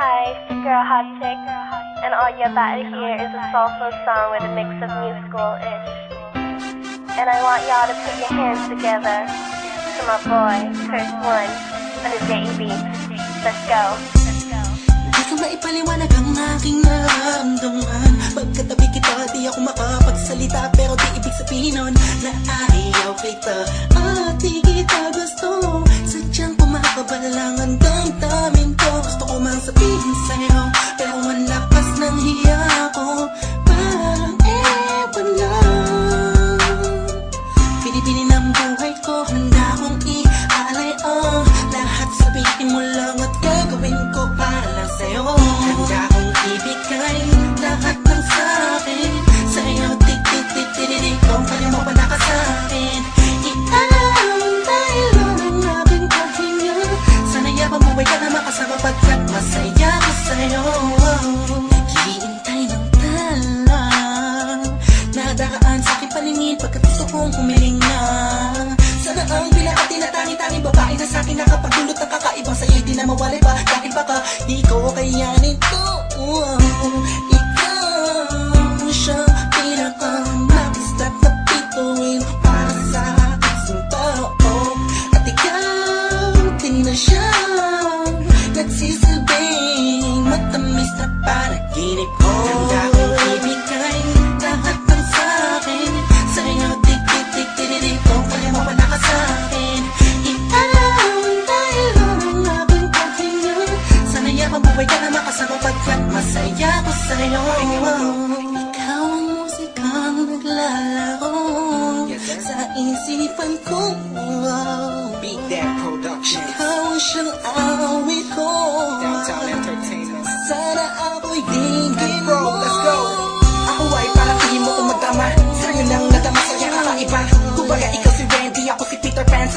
Hi, girl Hot Chick, and all you're about to hear is a soulful song with a mix of new school-ish. And I want y'all to put your hands together to my boy, Curse One, on his JEB. Let's go. Di ko maipaliwanag ang aking nararamdaman Pagkatabi kita, di ako makapagsalita Pero di ibig sabihin nun na ayaw kita At di kita gusto Sadyang kumakabalang ang damdamin ang at tinatangi-tangi babae na sa akin nakapagdulot ng kakaibang sa'yo di na mawalay pa. Dahil baka di sa'yo. Ikaw ang musikang naglalaro. Sa isipan ko Beat That Productions, Ikaw ang siyang awit ko. Downtown Entertainment. Sana ako'y dinggin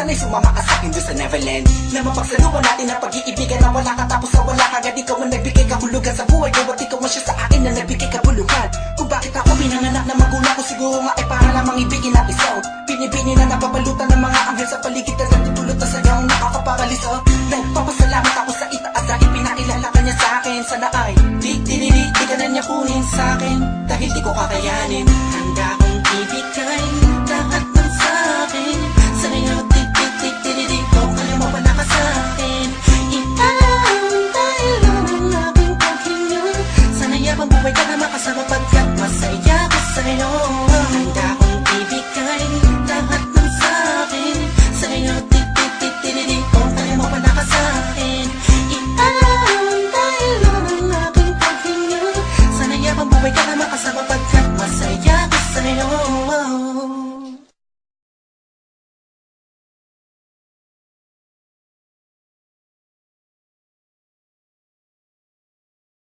Sana'y sumama ka sa'kin doon sa Neverland. Na mapagsaluhan natin ang pag-iibigan Na wala ka tapos sa wala kagad Ikaw ang nagbigay kahulugan sa buhay. Ko At ikaw ang siya sa akin na nagbigay kabuluhan Kung bakit ako pinanganak na magulang ko Siguro nga ay para lamang ibigin ang isaw. Binibini na napapalutan ng mga anghel sa paligid Na nagtutulot na sayaw nakakaparaliso Nagpapasalamat